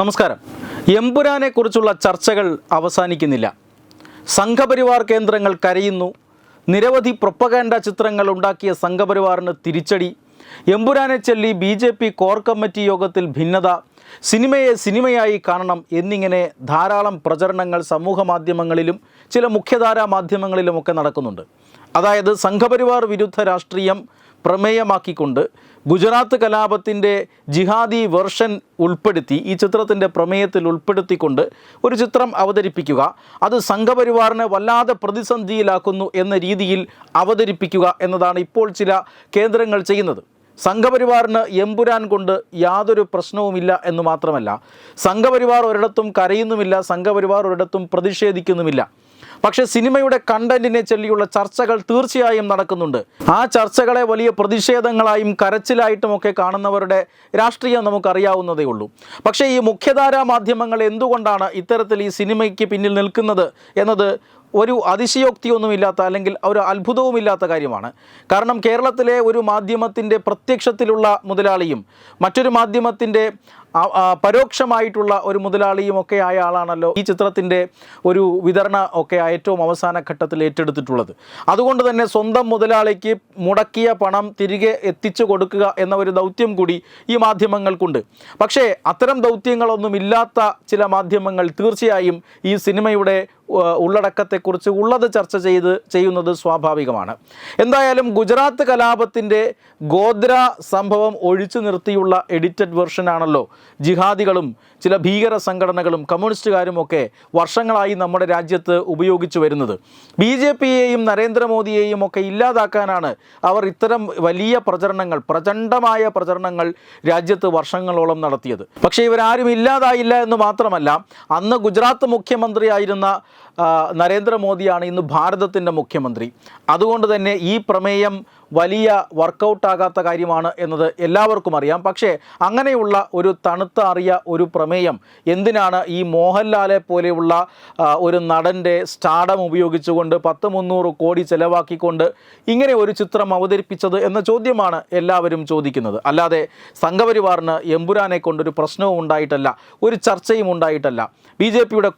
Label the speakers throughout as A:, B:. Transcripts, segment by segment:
A: നമസ്കാരം. എമ്പുരാനെ കുറിച്ചുള്ള ചർച്ചകൾ അവസാനിക്കുന്നില്ല. സംഘപരിവാർ കേന്ദ്രങ്ങൾ കരയുന്നു. നിരവധി പ്രൊപ്പകാൻഡ ചിത്രങ്ങൾ ഉണ്ടാക്കിയ സംഘപരിവാറിന് തിരിച്ചടി. എമ്പുരാനെ ചൊല്ലി B J P core committee യോഗത്തിൽ ഭിന്നത. സിനിമയെ സിനിമയായി കാണണം എന്നിങ്ങനെ ധാരാളം പ്രചരണങ്ങൾ സമൂഹ മാധ്യമങ്ങളിലും ചില മുഖ്യധാരാ മാധ്യമങ്ങളിലുമൊക്കെ നടക്കുന്നുണ്ട്. അതായത് സംഘപരിവാർ വിരുദ്ധ രാഷ്ട്രീയം പ്രമേയമാക്കിക്കൊണ്ട് ഗുജറാത്ത് കലാപത്തിന്റെ ജിഹാദി വെർഷൻ ഉൾപ്പെടുത്തി ഈ ചിത്രത്തിന്റെ പ്രമേയത്തിൽ ഉൾപ്പെടുത്തിക്കൊണ്ട് ഒരു ചിത്രം അവതരിപ്പിക്കുക അത് സംഘപരിവാറിനെ വല്ലാതെ പ്രതിസന്ധിയിലാക്കുന്നു എന്ന രീതിയിൽ അവതരിപ്പിക്കുക എന്നതാണ് ഇപ്പോൾ ചില കേന്ദ്രങ്ങൾ ചെയ്യുന്നത്. സംഘപരിവാറിന് എമ്പുരാൻ കൊണ്ട് യാതൊരു പ്രശ്നവുമില്ല എന്ന് മാത്രമല്ല സംഘപരിവാർ ഒരിടത്തും കരയുന്നുമില്ല സംഘപരിവാർ ഒരിടത്തും പ്രതിഷേധിക്കുന്നുമില്ല. പക്ഷേ സിനിമയുടെ കണ്ടന്റിനെ ചൊല്ലിയുള്ള ചർച്ചകൾ തീർച്ചയായും നടക്കുന്നുണ്ട്. ആ ചർച്ചകളെ വലിയ പ്രതിഷേധങ്ങളായും കരച്ചിലായിട്ടുമൊക്കെ കാണുന്നവരുടെ രാഷ്ട്രീയം നമുക്കറിയാവുന്നതേ ഉള്ളൂ. പക്ഷേ ഈ മുഖ്യധാരാ മാധ്യമങ്ങൾ എന്തുകൊണ്ടാണ് ഇത്തരത്തിൽ ഈ സിനിമയ്ക്ക് പിന്നിൽ നിൽക്കുന്നത് എന്നത് ഒരു അതിശയോക്തിയൊന്നുമില്ലാത്ത അല്ലെങ്കിൽ ഒരു അത്ഭുതവുമില്ലാത്ത കാര്യമാണ്. കാരണം കേരളത്തിലെ ഒരു മാധ്യമത്തിന്റെ പ്രത്യക്ഷത്തിലുള്ള മുതലാളിയും മറ്റൊരു മാധ്യമത്തിന്റെ പരോക്ഷമായിട്ടുള്ള ഒരു മുതലാളിയും ഒക്കെ ആയ ആളാണല്ലോ ഈ ചിത്രത്തിന്റെ ഒരു വിതരണ ഒക്കെ ഏറ്റവും അവസാന ഘട്ടത്തിൽ ഏറ്റെടുത്തിട്ടുള്ളത്. അതുകൊണ്ട് തന്നെ സ്വന്തം മുതലാളിക്ക് മുടക്കിയ പണം തിരികെ എത്തിച്ചു കൊടുക്കുക എന്ന ഒരു ദൗത്യം കൂടി ഈ മാധ്യമങ്ങൾക്കുണ്ട്. പക്ഷേ അത്തരം ദൗത്യങ്ങളൊന്നും ഇല്ലാത്ത ചില മാധ്യമങ്ങൾ തീർച്ചയായും ഈ സിനിമയുടെ ഉള്ളടക്കത്തെക്കുറിച്ച് ഉള്ളത് ചർച്ച ചെയ്ത് ചെയ്യുന്നത് സ്വാഭാവികമാണ്. എന്തായാലും ഗുജറാത്ത് കലാപത്തിന്റെ ഗോദ്ര സംഭവം ഒഴിച്ചു നിർത്തിയുള്ള എഡിറ്റഡ് വെർഷനാണല്ലോ ജിഹാദികളും ചില ഭീകര സംഘടനകളും കമ്മ്യൂണിസ്റ്റുകാരും ഒക്കെ വർഷങ്ങളായി നമ്മുടെ രാജ്യത്ത് ഉപയോഗിച്ചു വരുന്നത്. ബി ജെ പിയെയും നരേന്ദ്രമോദിയെയും ഒക്കെ ഇല്ലാതാക്കാനാണ് അവർ ഇത്തരം വലിയ പ്രചരണങ്ങൾ പ്രചണ്ഡമായ പ്രചരണങ്ങൾ രാജ്യത്ത് വർഷങ്ങളോളം നടത്തിയത്. പക്ഷേ ഇവരാരും ഇല്ലാതായില്ല എന്ന് മാത്രമല്ല അന്ന് ഗുജറാത്ത് മുഖ്യമന്ത്രിയായിരുന്ന നരേന്ദ്രമോദിയാണ് ഇന്ന് ഭാരതത്തിന്റെ മുഖ്യമന്ത്രി. അതുകൊണ്ട് തന്നെ ഈ പ്രമേയം വലിയ വർക്കൗട്ടാകാത്ത കാര്യമാണ് എന്നത് എല്ലാവർക്കും അറിയാം. പക്ഷേ അങ്ങനെയുള്ള ഒരു തണുത്ത അറിയ ഒരു പ്രമേയം എന്തിനാണ് ഈ മോഹൻലാലെ പോലെയുള്ള ഒരു നടന്റെ സ്റ്റാഡം ഉപയോഗിച്ചുകൊണ്ട് പത്ത് മുന്നൂറ് കോടി ചെലവാക്കിക്കൊണ്ട് ഇങ്ങനെ ഒരു ചിത്രം അവതരിപ്പിച്ചത് എന്ന ചോദ്യമാണ് എല്ലാവരും ചോദിക്കുന്നത്. അല്ലാതെ സംഘപരിവാറിന് എമ്പുരാനെ കൊണ്ടൊരു പ്രശ്നവും ഉണ്ടായിട്ടല്ല ഒരു ചർച്ചയും ഉണ്ടായിട്ടല്ല. ബി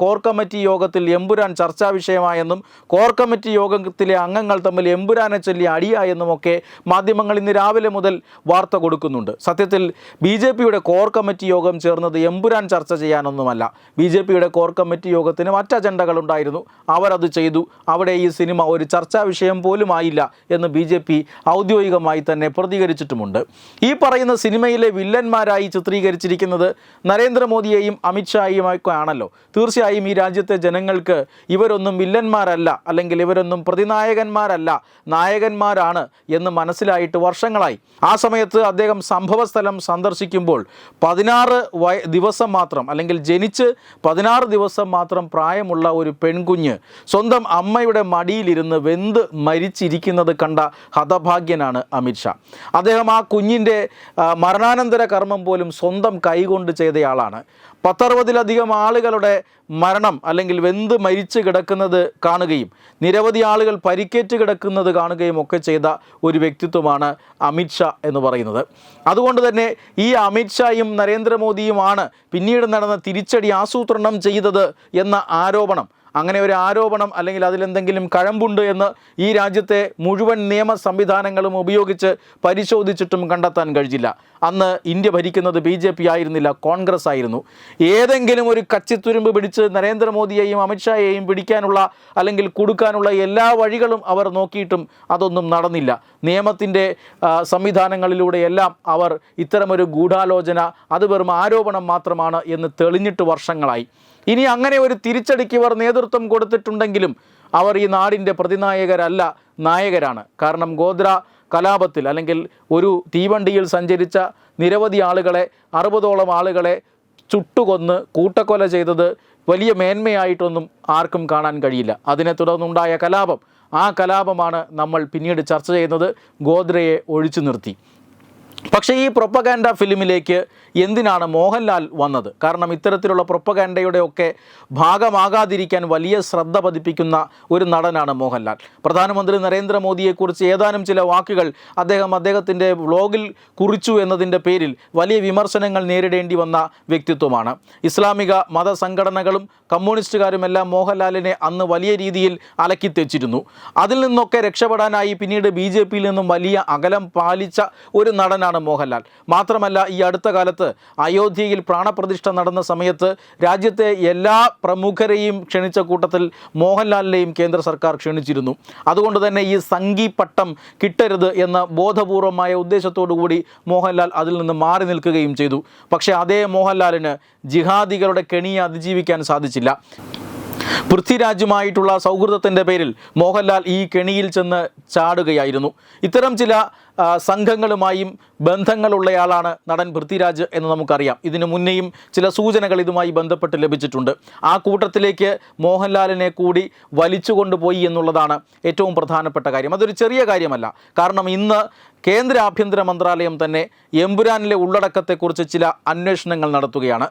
A: കോർ കമ്മിറ്റി യോഗത്തിൽ എമ്പുരാൻ ചർച്ചാ വിഷയമായെന്നും കോർ കമ്മിറ്റി യോഗത്തിലെ അംഗങ്ങൾ തമ്മിൽ എമ്പുരാനെ ചൊല്ലി അടിയായെന്നും ഒക്കെ മാധ്യമങ്ങൾ ഇന്ന് രാവിലെ മുതൽ വാർത്ത കൊടുക്കുന്നുണ്ട്. സത്യത്തിൽ ബി ജെ പിയുടെ കോർ കമ്മിറ്റി യോഗം ചേർന്നത് എമ്പുരാൻ ചർച്ച ചെയ്യാനൊന്നുമല്ല. ബി ജെ പിയുടെ കോർ കമ്മിറ്റി യോഗത്തിന് മറ്റ് അജണ്ടകളുണ്ടായിരുന്നു അവരത് ചെയ്തു. അവിടെ ഈ സിനിമ ഒരു ചർച്ചാ വിഷയം പോലും ആയില്ല എന്ന് ബി ജെ പി ഔദ്യോഗികമായി തന്നെ പ്രതികരിച്ചിട്ടുമുണ്ട്. ഈ പറയുന്ന സിനിമയിലെ വില്ലന്മാരായി ചിത്രീകരിച്ചിരിക്കുന്നത് നരേന്ദ്രമോദിയെയും അമിത്ഷായെയും ആണല്ലോ തീർച്ചയായും ഈ രാജ്യത്തെ ജനങ്ങൾക്ക് ഇവരൊന്നും വില്ലന്മാരല്ല അല്ലെങ്കിൽ ഇവരൊന്നും പ്രതിനായകന്മാരല്ല. നായകന്മാരാണ് എന്ന് മനസ്സിലായിട്ട് വർഷങ്ങളായി. ആ സമയത്ത് അദ്ദേഹം സംഭവസ്ഥലം സന്ദർശിക്കുമ്പോൾ പതിനാറ് വയ ദിവസം മാത്രം അല്ലെങ്കിൽ ജനിച്ച് പതിനാറ് ദിവസം മാത്രം പ്രായമുള്ള ഒരു പെൺകുഞ്ഞ് സ്വന്തം അമ്മയുടെ മടിയിലിരുന്ന് വെന്ത് മരിച്ചിരിക്കുന്നത് കണ്ട ഹതഭാഗ്യനാണ് അമിത്ഷാ അദ്ദേഹം ആ കുഞ്ഞിന്റെ മരണാനന്തര കർമ്മം പോലും സ്വന്തം കൈകൊണ്ട് ചെയ്തയാളാണ്. പത്തറുപതിലധികം ആളുകളുടെ മരണം അല്ലെങ്കിൽ വെന്ത് മരിച്ചു കിടക്കുന്നത് കാണുകയും നിരവധി ആളുകൾ പരിക്കേറ്റ് കിടക്കുന്നത് കാണുകയും ഒക്കെ ചെയ്ത ഒരു വ്യക്തിത്വമാണ് അമിത്ഷാ എന്ന് പറയുന്നത്. അതുകൊണ്ട് തന്നെ ഈ അമിത്ഷായും നരേന്ദ്രമോദിയുമാണ് പിന്നീട് നടന്ന തിരിച്ചടി ആസൂത്രണം ചെയ്തത് എന്ന ആരോപണം. അങ്ങനെ ഒരു ആരോപണം അല്ലെങ്കിൽ അതിലെന്തെങ്കിലും കഴമ്പുണ്ട് എന്ന് ഈ രാജ്യത്തെ മുഴുവൻ നിയമ സംവിധാനങ്ങളും ഉപയോഗിച്ച് പരിശോധിച്ചിട്ടും കണ്ടെത്താൻ കഴിഞ്ഞില്ല. അന്ന് ഇന്ത്യ ഭരിക്കുന്നത് ബി ജെ പി ആയിരുന്നില്ല കോൺഗ്രസ് ആയിരുന്നു. ഏതെങ്കിലും ഒരു കച്ചിത്തുരുമ്പ് പിടിച്ച് നരേന്ദ്രമോദിയെയും അമിത്ഷായെയും പിടിക്കാനുള്ള അല്ലെങ്കിൽ കൊടുക്കാനുള്ള എല്ലാ വഴികളും അവർ നോക്കിയിട്ടും അതൊന്നും നടന്നില്ല. നിയമത്തിന്റെ സംവിധാനങ്ങളിലൂടെയെല്ലാം അവർ ഇത്തരമൊരു ഗൂഢാലോചന അത് വെറും ആരോപണം മാത്രമാണ് എന്ന് തെളിഞ്ഞിട്ട് വർഷങ്ങളായി. ഇനി അങ്ങനെ ഒരു തിരിച്ചടിക്ക് ഇവർ നേതൃത്വം കൊടുത്തിട്ടുണ്ടെങ്കിലും അവർ ഈ നാടിന്റെ പ്രതിനായകരല്ല നായകരാണ്. കാരണം ഗോദ്ര കലാപത്തിൽ അല്ലെങ്കിൽ ഒരു തീവണ്ടിയിൽ സഞ്ചരിച്ച നിരവധി ആളുകളെ അറുപതോളം ആളുകളെ ചുട്ടുകൊന്ന് കൂട്ടക്കൊല ചെയ്തത് വലിയ മേന്മയായിട്ടൊന്നും ആർക്കും കാണാൻ കഴിയില്ല. അതിനെ തുടർന്നുണ്ടായ കലാപം. ആ കലാപമാണ് നമ്മൾ പിന്നീട് ചർച്ച ചെയ്യുന്നത്. ഗോദ്രയെ ഒഴിച്ചു നിർത്തി. പക്ഷേ ഈ പ്രൊപ്പഗാൻഡ ഫിലിമിലേക്ക് എന്തിനാണ് മോഹൻലാൽ വന്നത്? കാരണം ഇത്തരത്തിലുള്ള പ്രൊപ്പഗാൻഡയുടെ ഒക്കെ ഭാഗമാകാതിരിക്കാൻ വലിയ ശ്രദ്ധ പതിപ്പിക്കുന്ന ഒരു നടനാണ് മോഹൻലാൽ. പ്രധാനമന്ത്രി നരേന്ദ്രമോദിയെക്കുറിച്ച് ഏതാനും ചില വാക്കുകൾ അദ്ദേഹം അദ്ദേഹത്തിന്റെ വ്ളോഗിൽ കുറിച്ചു എന്നതിന്റെ പേരിൽ വലിയ വിമർശനങ്ങൾ നേരിടേണ്ടി വന്ന വ്യക്തിത്വമാണ്. ഇസ്ലാമിക മതസംഘടനകളും കമ്മ്യൂണിസ്റ്റുകാരുമെല്ലാം മോഹൻലാലിനെ അന്ന് വലിയ രീതിയിൽ അലക്കിത്തെച്ചിരുന്നു അതിൽ നിന്നൊക്കെ രക്ഷപ്പെടാനായി പിന്നീട് ബി നിന്നും വലിയ അകലം പാലിച്ച ഒരു നടനാണ് മോഹൻലാൽ. മാത്രമല്ല ഈ അടുത്ത കാലത്ത് അയോധ്യയിൽ പ്രാണപ്രതിഷ്ഠ നടന്ന സമയത്ത് രാജ്യത്തെ എല്ലാ പ്രമുഖരെയും ക്ഷണിച്ച കൂട്ടത്തിൽ മോഹൻലാലിനെയും കേന്ദ്ര സർക്കാർ ക്ഷണിച്ചിരുന്നു. അതുകൊണ്ട് തന്നെ ഈ സംഘി പട്ടം കിട്ടരുത് എന്ന ബോധപൂർവമായ കൂടി മോഹൻലാൽ അതിൽ നിന്ന് മാറി നിൽക്കുകയും ചെയ്തു. പക്ഷേ അതേ മോഹൻലാലിന് ജിഹാദികളുടെ കെണിയെ അതിജീവിക്കാൻ സാധിച്ചില്ല. പൃഥ്വിരാജുമായിട്ടുള്ള സൗഹൃദത്തിന്റെ പേരിൽ മോഹൻലാൽ ഈ കെണിയിൽ ചെന്ന് ചാടുകയായിരുന്നു. ഇത്തരം ചില സംഘങ്ങളുമായും ബന്ധങ്ങളുള്ളയാളാണ് നടൻ പൃഥ്വിരാജ് എന്ന് നമുക്കറിയാം. ഇതിനു മുന്നേയും ചില സൂചനകൾ ഇതുമായി ബന്ധപ്പെട്ട് ലഭിച്ചിട്ടുണ്ട്. ആ കൂട്ടത്തിലേക്ക് മോഹൻലാലിനെ കൂടി വലിച്ചു കൊണ്ടുപോയി എന്നുള്ളതാണ് ഏറ്റവും പ്രധാനപ്പെട്ട കാര്യം. അതൊരു ചെറിയ കാര്യമല്ല. കാരണം ഇന്ന് കേന്ദ്ര ആഭ്യന്തര മന്ത്രാലയം തന്നെ എമ്പുരാനിലെ ഉള്ളടക്കത്തെക്കുറിച്ച് ചില അന്വേഷണങ്ങൾ നടത്തുകയാണ്.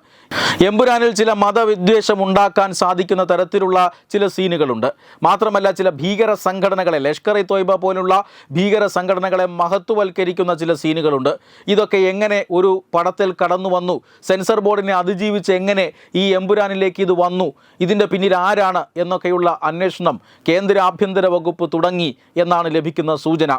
A: എമ്പുരാനിൽ ചില മതവിദ്വേഷം ഉണ്ടാക്കാൻ സാധിക്കുന്ന തരത്തിലുള്ള ചില സീനുകളുണ്ട്. മാത്രമല്ല ചില ഭീകര സംഘടനകളെ ലഷ്കർ ഇ തോയ്ബ പോലുള്ള ഭീകര സംഘടനകളെ മഹത്വവൽക്കരിക്കുന്ന ചില സീനുകളുണ്ട്. ഇതൊക്കെ എങ്ങനെ ഒരു പടത്തിൽ കടന്നു വന്നു? സെൻസർ ബോർഡിനെ അതിജീവിച്ച് എങ്ങനെ ഈ എമ്പുരാനിലേക്ക് ഇത് വന്നു? ഇതിന്റെ പിന്നിൽ ആരാണ് എന്നൊക്കെയുള്ള അന്വേഷണം കേന്ദ്ര ആഭ്യന്തര വകുപ്പ് തുടങ്ങി എന്നാണ് ലഭിക്കുന്ന സൂചന.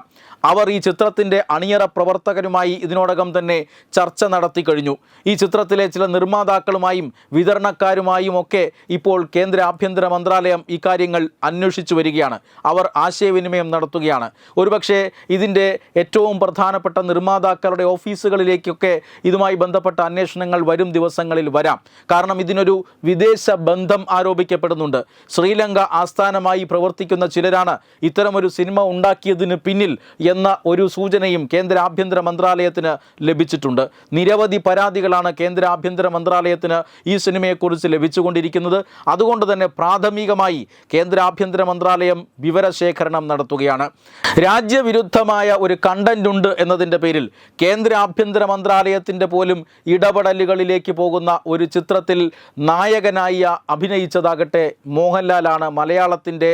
A: അവർ ഈ ചിത്രത്തിന്റെ അണിയറ പ്രവർത്തകരുമായി ഇതിനോടകം തന്നെ ചർച്ച നടത്തി കഴിഞ്ഞു. ഈ ചിത്രത്തിലെ ചില നിർമ്മാതാക്കളുമായും വിതരണക്കാരുമായും ഒക്കെ ഇപ്പോൾ കേന്ദ്ര ആഭ്യന്തര മന്ത്രാലയം ഇക്കാര്യങ്ങൾ അന്വേഷിച്ചു വരികയാണ്. അവർ ആശയവിനിമയം നടത്തുകയാണ്. ഒരുപക്ഷെ ഇതിന്റെ ഏറ്റവും പ്രധാനപ്പെട്ട നിർമ്മാതാക്കളുടെ ഓഫീസുകളിലേക്കൊക്കെ ഇതുമായി ബന്ധപ്പെട്ട അന്വേഷണങ്ങൾ വരും ദിവസങ്ങളിൽ വരാം. കാരണം ഇതിനൊരു വിദേശ ബന്ധം ആരോപിക്കപ്പെടുന്നുണ്ട്. ശ്രീലങ്ക ആസ്ഥാനമായി പ്രവർത്തിക്കുന്ന ചിലരാണ് ഇത്തരമൊരു സിനിമ ഉണ്ടാക്കിയതിന് പിന്നിൽ എന്ന ഒരു സൂചനയും കേന്ദ്ര ആഭ്യന്തര മന്ത്രാലയത്തിന് ലഭിച്ചിട്ടുണ്ട്. നിരവധി പരാതികളാണ് കേന്ദ്ര ആഭ്യന്തര മന്ത്രാലയത്തിന് ഈ സിനിമയെക്കുറിച്ച് ലഭിച്ചുകൊണ്ടിരിക്കുന്നത്. അതുകൊണ്ട് തന്നെ പ്രാഥമികമായി കേന്ദ്ര ആഭ്യന്തര മന്ത്രാലയം വിവരശേഖരണം നടത്തുകയാണ്. രാജ്യവിരുദ്ധമായ ഒരു കണ്ടന്റ് ഉണ്ട് എന്നതിന്റെ പേരിൽ കേന്ദ്ര ആഭ്യന്തര മന്ത്രാലയത്തിന്റെ പോലും ഇടപെടലുകളിലേക്ക് പോകുന്ന ഒരു ചിത്രത്തിൽ നായകനായി അഭിനയിച്ചതാകട്ടെ മോഹൻലാലാണ് മലയാളത്തിന്റെ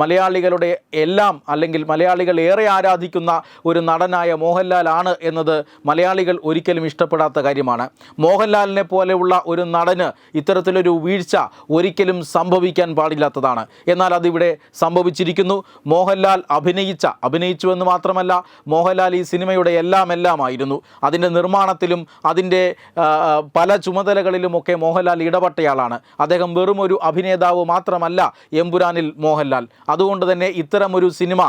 A: മലയാളികളുടെ എല്ലാം അല്ലെങ്കിൽ മലയാളികൾ ഏറെ ആരാധിക്കുന്ന ഒരു നടനായ മോഹൻലാലാണ് എന്നത് മലയാളികൾ ഒരിക്കലും ഇഷ്ടപ്പെടാത്ത കാര്യമാണ്. മോഹൻലാലിനെ പോലെയുള്ള ഒരു നടന് ഇത്തരത്തിലൊരു വീഴ്ച ഒരിക്കലും സംഭവിക്കാൻ പാടില്ലാത്തതാണ്. എന്നാൽ അതിവിടെ സംഭവിച്ചിരിക്കുന്നു. മോഹൻലാൽ അഭിനയിച്ച അഭിനയിച്ചു എന്ന് മാത്രമല്ല മോഹൻലാൽ ഈ സിനിമയുടെ എല്ലാം എല്ലാമായിരുന്നു അതിന്റെ നിർമ്മാണത്തിലും അതിന്റെ പല ചുമതലകളിലുമൊക്കെ മോഹൻലാൽ ഇടപെട്ടയാളാണ്. അദ്ദേഹം വെറും ഒരു അഭിനേതാവ് മാത്രമല്ല എമ്പുരാനിൽ മോഹൻലാൽ. അതുകൊണ്ട് തന്നെ ഇത്തരമൊരു സിനിമ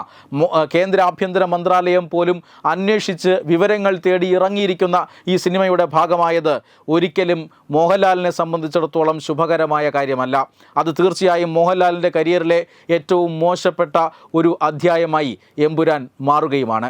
A: കേന്ദ്ര ആഭ്യന്തര മന്ത്രാലയം പോലും അന്വേഷിച്ച് വിവരങ്ങൾ തേടി ഇറങ്ങിയിരിക്കുന്ന ഈ സിനിമയുടെ ഭാഗമായത് ഒരിക്കലും മോഹൻലാലിനെ സംബന്ധിച്ചിടത്തോളം ശുഭകരമായ കാര്യമല്ല. അത് തീർച്ചയായും മോഹൻലാലിന്റെ കരിയറിലെ ഏറ്റവും മോശപ്പെട്ട ഒരു അധ്യായമായി എമ്പുരാൻ മാറുകയുമാണ്.